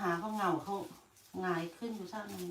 หาเขาเหงาเขาหงายขึ้นอยู่ซ่านึง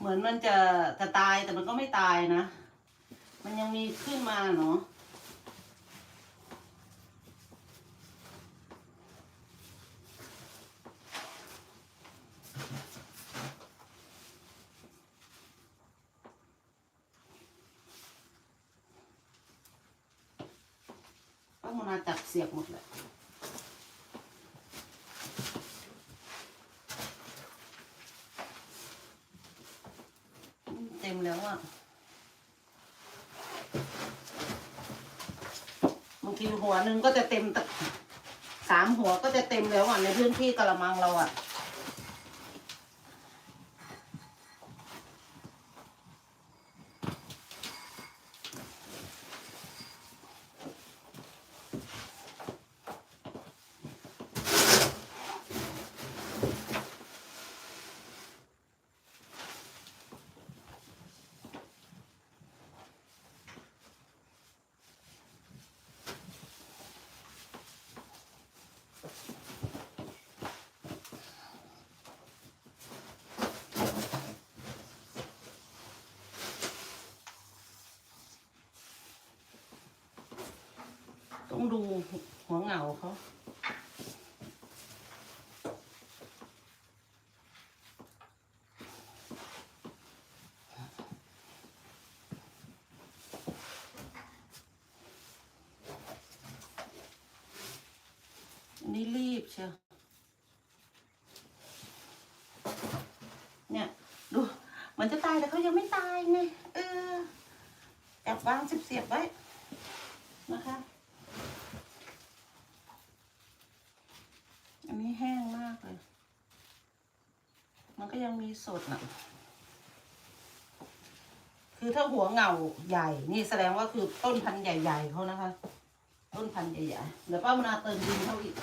เหมือนมันจะจะตายแต่มันก็ไม่ตายนะ มันยังมีขึ้นมาเนาะป้าโมาจับเสียบหมดเลยอืมเต็มแล้วอะบาง ทีหัวหนึ่งก็จะเต็มตะสามหัวก็จะเต็มแล้วอะในพื้นที่กระมังเราอะ ต้องดูหัวเหงาเขานนี้รีบเชียวเนี่ย ดูเหมันจะตายแต่เขายังไม่ตายไง เออแอบวางเสียบๆไว้ นะคะ อันนี้แห้งมากเลย มันก็ยังมีสดนะคือถ้าหัวเหงาใหญ่ นี่แสดงว่าคือต้นพันธุ์ใหญ่ ๆเขานะคะ ต้นพันธุ์ใหญ่ๆเดี๋ยวป้ามนาเติมดินเข้าอีก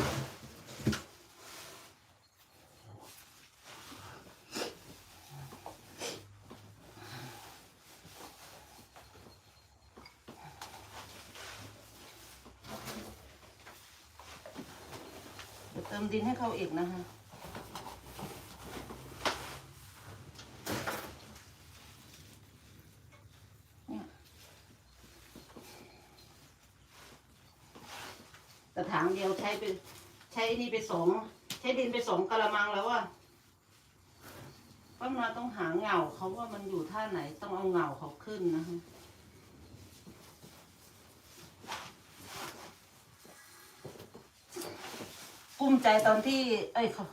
เดี๋ยวเติมดินให้เขาอีกนะคะแต่ถังเดียวใช้ไปใช้นี่ไปสองใช้ดินไปสองกะละมังแล้วอะป้ามาต้องหาเหงาเขาว่ามันอยู่ท่าไหนต้องเอาเหงาเขาขึ้นนะคะ กุ้มใจตอนที่ เอ้ยเขา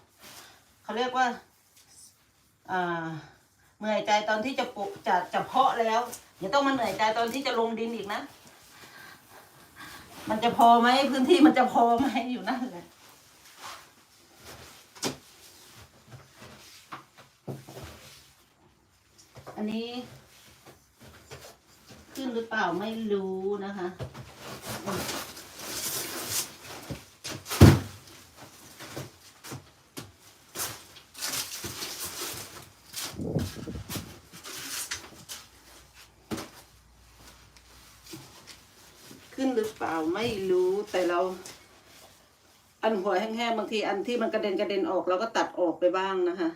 เขาเรียกว่าอ่าเหนื่อยใจตอนที่จะปลูกจะจะเพาะแล้วอย่าต้องมาเหนื่อยใจตอนที่จะลงดินอีกนะ มันจะพอไหมพื้นที่มันจะพอไหมอยู่นั่นแหละอันนี้ ขึ้นหรือเปล่าไม่รู้นะคะ ขึ้นหรือเปล่าไม่รู้แต่เรา อันหัวแห้งๆบางทีอันที่มันกระเด็นกระเด็นออกเราก็ตัดออกไปบ้างนะคะ